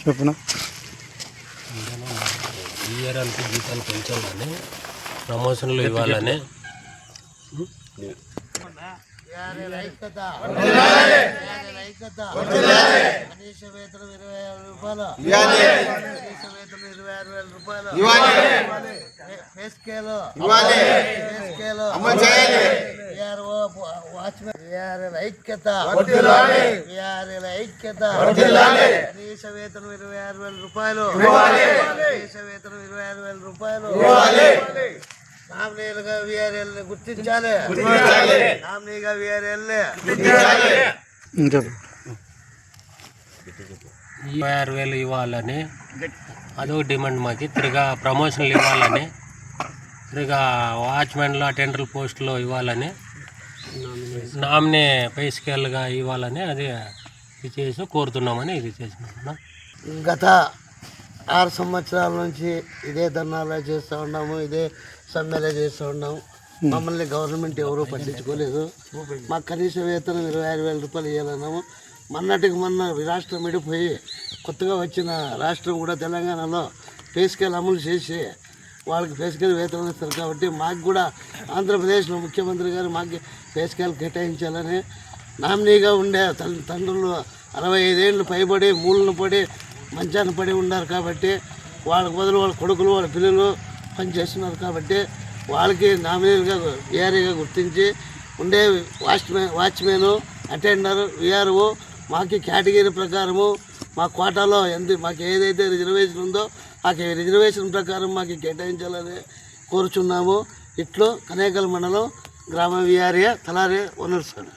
చెప్పున? ఇయ్యడానికి జీతాలు పెంచాలని ప్రమోషన్లు ఇవ్వాలని. కనీస వేతనం ఇరవై ఆరు రూపాయలు కనీస వేతనం ఇరవై ఆరు వేల రూపాయలు వాచ్మెన్. విఆర్ఎల్ ఐక్యత. విఆర్ఎల్ ఐక్యత. కనీస వేతనం ఇరవై ఆరు వేల రూపాయలు. కనీస వేతనం ఇరవై ఆరు వేల రూపాయలు. నామినీలుగా విఆర్ఎల్ గుర్తించాలి. నామినీగా విఆర్ఎల్ చెప్పు ఇరవై ఆరు వేలు ఇవ్వాలని అదొక డిమాండ్ మాకు. తిరిగా ప్రమోషన్లు ఇవ్వాలని తిరిగా వాచ్మెన్లు అటెండర్ పోస్టులు ఇవ్వాలని నామినీ పై స్కేల్గా ఇవ్వాలని అది ఇది చేసి కోరుతున్నామని ఇది చేసినాం గత ఆరు సంవత్సరాల నుంచి ఇదే ధర్నాలు చేస్తూ ఉన్నాము ఇదే సమ్మెలు చేస్తూ ఉన్నాము. మమ్మల్ని గవర్నమెంట్ ఎవరూ పట్టించుకోలేదు. మాకు కనీస వేతనం ఇరవై ఆరు వేల రూపాయలు ఇవ్వాలన్నాము మొన్నటికి మొన్న రాష్ట్రం విడిపోయి కొత్తగా వచ్చిన రాష్ట్రం కూడా తెలంగాణలో పే స్కేల్ అమలు చేసి వాళ్ళకి పే స్కేల్ వేతనం ఇస్తారు కాబట్టి మాకు కూడా ఆంధ్రప్రదేశ్లో ముఖ్యమంత్రి గారు మాకు పే కేటాయించాలని నామినీగా ఉండే తండ్రులు అరవై ఐదేళ్ళు పైబడి మూలను పడి మంచాన్ని పడి ఉన్నారు కాబట్టి వాళ్ళకి బదులు వాళ్ళ కొడుకులు వాళ్ళ పిల్లలు పనిచేస్తున్నారు కాబట్టి వాళ్ళకి నామినీలుగా విఆర్ఏగా గుర్తించి ఉండే వాచ్మెన్ వాచ్మెన్ అటెండర్ విఆర్ఓ మాకు కేటగిరీ ప్రకారము మా కోటాలో ఎంత మాకు ఏదైతే రిజర్వేషన్ ఉందో ఆ రిజర్వేషన్ ప్రకారం మాకు కేటాయించాలని కోరుచున్నాము. ఇట్లు కనేకల్ మండలం గ్రామ విఆర్ఏ తలారి సార్.